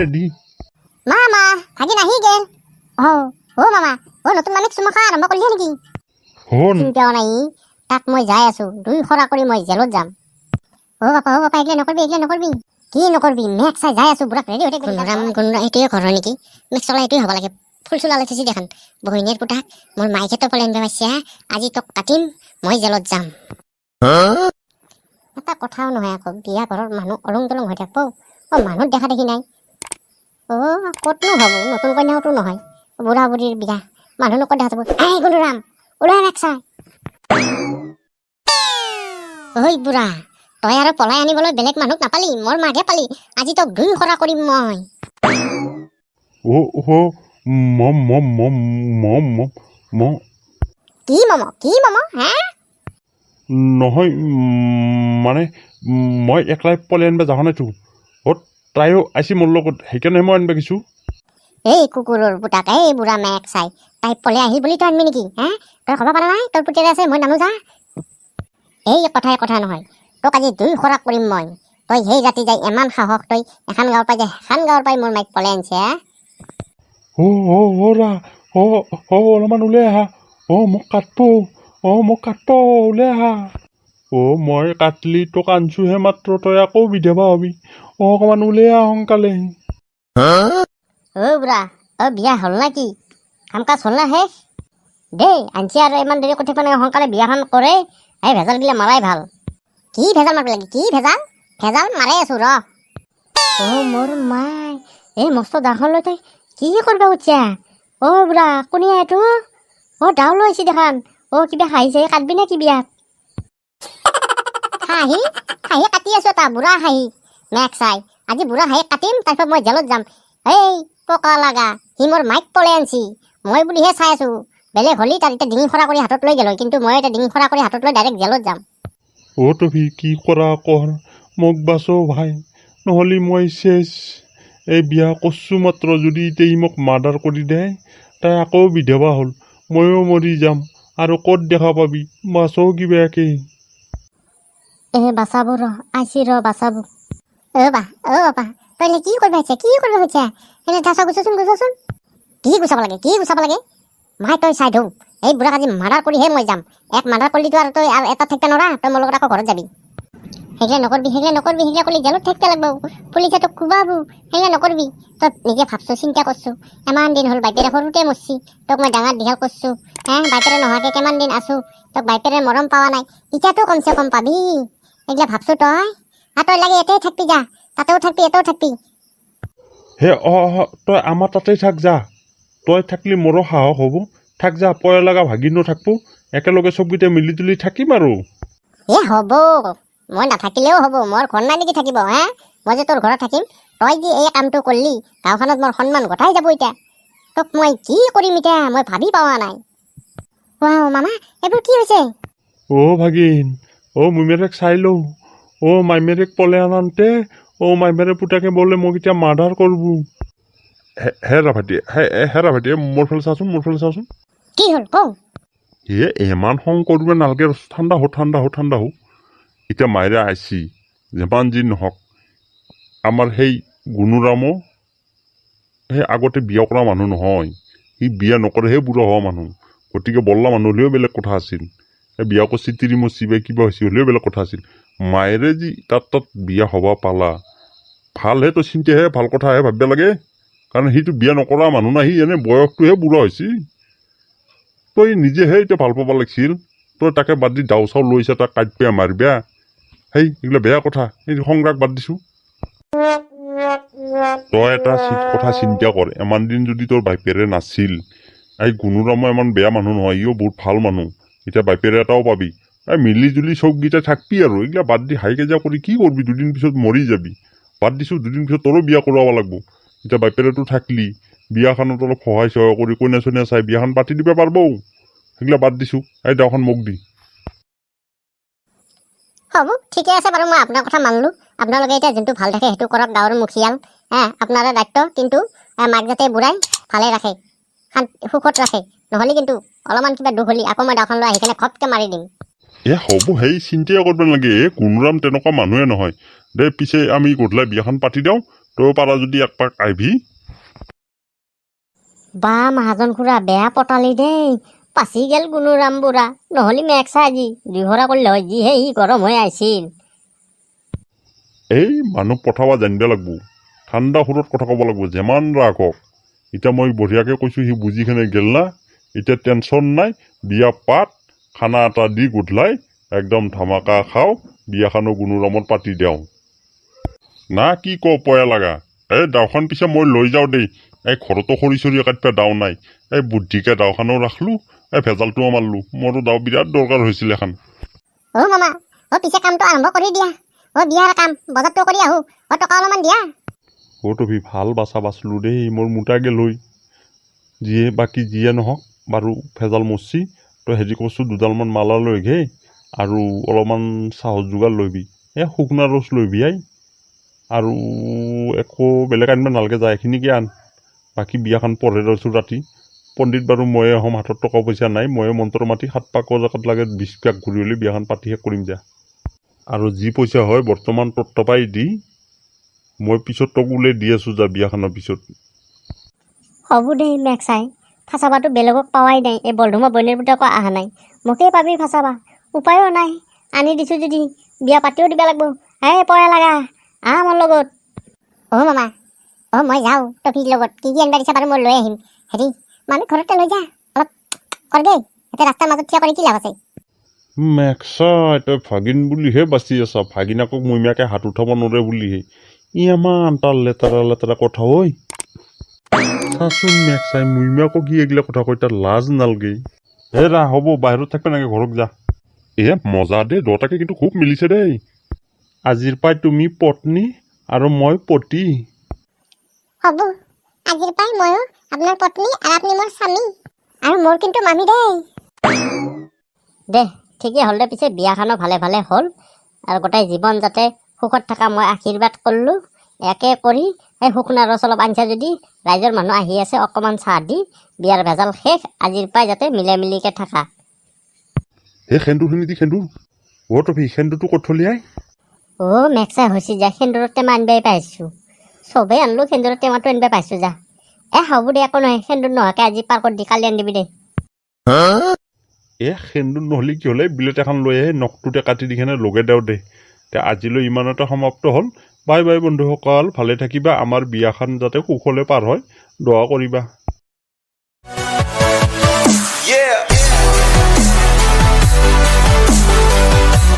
Ready মামা ভাগিন আহি গেল অ অ মামা অ নতুন মামীক চুমা আৰম্ভ কৰিলে নেকি হন চিন্তাও নাই তাক মই যাই আছো দুই খৰা কৰি মই জেলত যাম অ বাপা অ বাপা এইগিলা নকৰবি এইগিলা নকৰবি কি নকৰবি মেঘ চাই যাই আছো বুঢ়াক ৰেডি হৈ থাকি গুণৰাম গুণৰা এইটোৱে ঘৰৰ নেকি মেঘ চলা এইটোৱে হ'ব লাগে ফুল চুল আলাই থৈছি দেখান বহিনীৰ পুতাক মোৰ মাইকেতো পলেন বেমাইছে আজি তোক কাটিম মই জেলত যাম এটা কথাও নহয় আকৌ বিয়া ঘৰৰ মানুহ অলং তলং হৈ থাকব অ মানুহ দেখা দেখি নাই অ ক'তনো হ'ব নতুন কন্যাওতো নহয়। বুঢ়া বুঢ়ীৰ বিয়া মানুহনো ক'ত দেখা যাব? আই গুণৰাম ওলাই মেঘ চাই ঐ বুঢ়া তই আৰু পলাই আনিবলৈ বেলেগ মানুহক নাপালি মোৰ মাঘে পালি আজি তোক দুই খৰা কৰিম মই। কি মম কি মম হা? নহয় মানে মই একলাই পলাই আনিব যোৱা নাইতো অ তাইও আহিছে মোৰ লগত সেইকাৰণে মই আনিব গৈছোঁ। এই কুকুৰৰ পুতাক এই বুঢ়া মেঘ চাই তাই পলে আহিল বুলি তই আনবি নেকি হা? তই খবৰ পালা নাই? তোৰ পুতেৰে আছে মই নানো যা। এই কথাই কথা নহয় তোক আজি দুই খৰাক কৰিম মই। তই সেই ৰাতি যাই ইমান সাহস তই এখন গাঁৱৰ পাই যায় এখন গাঁৱৰ পাই মোৰ মাইক পলাই আনিছে হা? অলপমান ওলাই আহা। অ মোক কাটব অ মোক কাটব ওলাই আহা। অ মই কাটলি তোক আনছোহে মাত্ৰ তই আকৌ বিধৱা হবি। অ অকণমান ওলাই আহ সোনকালে অ বুঢ়া অ বিয়া হ'ল না কি কাম কাজ হ'ল না শেষ দেই আনছি আৰু ইমান দেৰি কৰি থাকিব সোনকালে বিয়াখন কৰে এই ভেজাল গিলা মাৰাই ভাল কি ভেজাল মাৰিব লাগে কি ভেজাল ভেজাল মাৰে আছো ৰ অ মোৰ মাই এই মস্ত ডাঙৰ লৈ তই কি কৰিব উঠিছা অ বুঢ়া কোনে এইটো অ ডাও লৈ আহিছে দেখান অ কিবা হাঁহিছে কাটবি নে কি বিয়াত হাঁহি হাঁহি কাটি আছো এটা বুঢ়া হাঁহি মেঘ চাই আজি বুঢ়া হাঁহি কাটিম তাৰপিছত মই জেলত যাম। এই পকা লাগা সি মোৰ মাইক পলাই আনছি। মই বুলিহে চাই আছো। বেলেগ হ'লি তাৰ এতিয়া ডিঙি খৰা কৰি হাতত লৈ গেল কিন্তু মই এতিয়া ডিঙি খৰা কৰি হাতত লৈ ডাইৰেক্ট জেলত যাম। অ তভি কি কৰা কৰ মোক বাচো ভাই নহ'লে মই চেচ এই বিয়া কৰছোঁ মাত্ৰ যদি এতিয়া ই মোক মাৰ্ডাৰ কৰি দে তাই আকৌ বিধৱা হ'ল। ময়ো মৰি যাম। আৰু ক'ত দেখা পাবি? বাচো কিবাকে এ বাচাব ৰ আইছি ৰ বাচাব। অ বা বাপা তই এতিয়া কি কৰিব হৈছে কি কৰিব হৈছে এনে তাচা গুচাচোন গুচাচোন কি গুচাব লাগে, কি গুচাব লাগে? মাই তই চাই ধৌ এই বুঢ়াক আজি মাৰ্ডাৰ কৰিহে মই যাম। এক মাৰ্ডাৰ কৰিলিতো আৰু তই আৰু এটা থাকিব নোৱাৰা তই মোৰ লগত আকৌ ঘৰত যাবি। সেইগিলা নকৰবি সেইগিলা নকৰবি সেইগিলা কৰিলে জেলত থাকিব লাগব। পুলিচে তোক কোবাব। সেইগিলা নকৰবি। তই নিজে ভাবছ চিন্তা কৰছো ইমান দিন হ'ল বাইপেৰে সৰুতে মৰছি। তোক মই ডাঙৰ দীঘল কৰছো। হে, বাইপেৰে নোহোৱাকে কিমান দিন আছো। তোক বাইপেৰে মৰম পাৱা নাই। এতিয়াতো কমচে কম পাবি। এইগিলা ভাবছ তই। তই লাগে ইয়াতেই থাকবি যা তাতেও থাকবি এতেও থাকবি। হে অ তই আমাৰ তাতেই থাক যা। তই থাকলি মোৰো সাহস হ'ব। থাক যা পয়া লগা ভাগিনো থাকব। একেলগে চবকেইটা মিলি তুলি থাকিম আৰু। এ হ'ব। মই নাথাকিলেও হ'ব। মোৰ ঘৰ নাই নেকি থাকিব হে? মই যে তোৰ ঘৰত থাকিম তই যে এই কামটো কৰিলি গাঁওখনত মোৰ সন্মান গঠাই যাব এতিয়া। তোক মই কি কৰিম এতিয়া? মই ভাবি পোৱা নাই। ৱাও মামা এইবোৰ কি হৈছে? অ ভাগিন অ মুমেৰেক চাই লওঁ। অ মাইমেৰেক পলে আনান্তে অ মাইমেৰে পুতাকে বলে মোক এতিয়া মাৰ্ডাৰ কৰব হে হে ৰাভাটি হে এ, হে ৰাভাটি এ, মোৰ ফালে চাচোন মোৰ ফালে চাচোন। কি হ'ল কওঁ? এ ইমান খং কৰিব নালাগে ঠাণ্ডা হওঁ ঠাণ্ডা হওঁ ঠাণ্ডা হওঁ এতিয়া মায়েৰে আহিছি যিমান যি নহওক আমাৰ সেই গুণুৰামো সেই আগতে বিয়া কৰা মানুহ নহয়। সি বিয়া নকৰে সেই বুঢ়া হোৱা মানুহ। গতিকে বল্লা মানুহ হ'লেও বেলেগ কথা আছিল। বিয়া কৰছি তিৰি মচি বা কিবা হৈছে হ'লেও বেলেগ কথা আছিল। মায়েৰে যি তাত তাত বিয়া হ'ব পালা ভালহে তই চিন্তাহে ভালো কথাহে ভাবিব লাগে। কাৰণ সিটো বিয়া নকৰা মানুহ সি এনে বয়সটোহে বুঢ়া হৈছে। তই নিজেহে এতিয়া ভালো পাব লাগিছিল। তই তাকে বাদ দি দাও চাও লৈছা তাক কাটিয়া মাৰিবা সেই এইগিলা বেয়া কথা, এই সংগ্ৰাক বাদ দিছোঁ। তই এটা কথা চিন্তা কৰ ইমান দিন যদি তোৰ বাইপেৰে নাছিল, এই গুণুৰামো ইমান বেয়া মানুহ নহয়, ইও বহুত ভালো মানুহ। এতিয়া বাইপেৰে এটাও পাবি। এই মিলি জুলি চবকেইটা থাকবি আৰু এইগিলা বাদ দি হাই কাজিয়া কৰি কি কৰবি দুদিন পিছত মৰি যাবি। বাদ দিছোঁ, দুদিন পিছত তোৰো বিয়া কৰাব লাগব। এতিয়া বাইপেৰেতো থাকলি, বিয়াখনত অলপ সহায় চহায় কৰি কইনা চইনা চাই বিয়াখন পাতি দিব পাৰব সেইগিলা বাদ দিছোঁ। এই দাওখন মোক দি। হ'ব, ঠিকে আছে বাৰু, মই আপোনাৰ কথা মানিলোঁ। আপোনালোকে এতিয়া যোনটো ভালো থাকে সেইটো কৰক, গাঁৱৰ মুখিয়াল। হে, আপোনাৰে দায়িত্ব কিন্তু মাক যাতে বুঢ়াই ভালে ৰাখে। সুখত ৰাখে। নহ'লে কিন্তু অলপমান কিবা দুখ আকৌ মই দাওখন লৈ আহি কিনে খপকে মাৰি দিম। এ হ'ব। সেই চিন্তাই কৰিব নালাগে। এ কোনোৰাম তেনেকুৱা মানুহে নহয়। দে পিছে আমি গধূলা বিয়াখন পাতি দিওঁ। তই পাৰা যদি এক পাক আহিবি। বা মহাজন খুৰা বেয়া পতালি দেই। পাচি গেল গুণুৰাম বুঢ়া। নহ'লে মেক্সা আজি দুইভৰা কৰিলে হয় যিহে সি গৰম হৈ আহিছিল। এই মানুহ পঠাব জানিব লাগব। ঠাণ্ডা সুৰত কথা ক'ব লাগব যিমান ৰাগ হওক। এতিয়া মই বঢ়িয়াকৈ কৈছোঁ সি বুজি কেনে গেল না। এতিয়া টেনশ্যন নাই বিয়া পাত। খানা এটা দি গধূলাই একদম ধামাকা খাওঁ বিয়াখনো গুণুৰামত পাতি দিওঁ না কি ক পয়া লাগা? এই দাওখান পিছে মই লৈ যাওঁ দেই। এই ঘৰতো খৰি চৰি কাটিব দাও নাই। এই বুদ্ধিকে দাওখানো ৰাখলোঁ এই ভেজালটোও মাৰলোঁ। মোৰো দাও বিৰাট দৰকাৰ হৈছিল এখন। অ মামা অ পিছে কামটো আৰম্ভ কৰি দিয়া। অ বিয়াৰ কাম বজাৰটো কৰি আহো। অ টকা অলপমান দিয়া। অ' তুমি ভালো বাচা বাচলোঁ দেই মোৰ মোটাকে লৈ। যিয়ে বাকী যিয়ে নহওক বাৰু ভেজাল মচি তই হেৰি কৰছোঁ দুডালমান মালা লৈ ঘে আৰু অলপমান চাহৰ যোগাৰ লৈবি। এই শুকনা ৰচ লৈবি আই। আৰু একো বেলেগ আনিব নালাগে যায় এইখিনিকে আন। বাকী বিয়াখন পঢ়ে ৰৈছোঁ ৰাতি। পণ্ডিত বাৰু ময়ে হ'ম হাতত টকা পইচা নাই ময়ে মন্ত্ৰ মাতি সাত পাক জেগাত লাগে বিছ পাক ঘূৰি হ'লে বিয়াখন পাতি শেষ কৰিম যা। আৰু যি পইচা হয় বৰ্তমান তোৰ টপাই দি মই পিছত তোক ওলাই দি আছোঁ যা বিয়াখনৰ পিছত। হ'ব দেই মেক্সাই ফাচাবাটো বেলেগক পাৱাই নাই এই বৰধুমা বইনেৰ পুতেকো অহা নাই। মোকেই পাবি ফাচাবা উপায়ো নাই আনি দিছোঁ যদি বিয়া পাতিও দিব লাগিব। হে পয়া লাগা আহ মোৰ লগত। অ মামা অ মই যাওঁ টপিৰ লগত কি কি আনিব দিছা বাৰু মই লৈ আহিম। হেৰি মানুহ ঘৰতে লৈ যা অলপ কৰ দেই এতিয়া ৰাস্তাৰ মাজত থিয় কৰি কি লাভ আছে? মেক্সা তই ভাগিন বুলিহে বাচি আছা ভাগিনাকক মইমীয়াকে হাত উঠাব নোৱাৰে বুলিহে। ইমান তাৰ লেতেৰা লেতেৰা কথা ঐ। চাচোন মেক্সাই মইমীয়াকক কি এইগিলা কথা কৈ তাৰ লাজ নালগে হে ৰা হ'ব বাহিৰত থাকিব নাগে ঘৰত যা। এ মজা দেই দুটাকে কিন্তু খুব মিলিছে দেই। আজিৰ পৰাই তুমি পত্নী আৰু মই পতি। হ'ব আজিৰ পৰাই ময়ো আপোনাৰ পত্নী আৰু আপুনি মোৰ স্বামী আৰু মোৰ কিন্তু মামী দেই। দে ঠিকেই হ'ল দে পিছে বিয়াখনো ভালে ভালে হ'ল আৰু গোটেই জীৱন যাতে সুখত থকা মই আশীৰ্বাদ কৰিলোঁ একে কৰি সেই শুকনা ৰস অলপ আনিছা যদি ৰাইজৰ মানুহ আহি আছে অকণমান চাহ দি বিয়াৰ ভেজাল শেষ আজিৰ পৰাই যাতে মিলাই মিলিকে থাকা। হে সেন্দুৰখিনি দি সেন্দুৰ। অ' তপি সেন্দুৰটো ক'ত আই? অ' মেক্সা হৈছে যা সেন্দুৰৰ টেমা আনিবাই পাইছোঁ। চবেই আনিলোঁ সেন্দুৰৰ টেমাটো আনিব পাইছোঁ যা। এ হ'ব দে একো নহয় সেন্দুৰ নোহোৱাকৈ আজি পাৰ্কত দি কালি আনি দিবি দে এ সেন্দুৰ নহ'লে কি হ'লে? বিলেট এখন লৈ আহে নখটোতে কাটি দি কেনে লগে দেও দে। তে আজিলৈ ইমানতে সমাপ্ত হ'ল। বাই বাই বন্ধুসকল ভালে থাকিবা। আমাৰ বিয়াখন যাতে সুখলে পাৰ হয় দোৱা কৰিবা।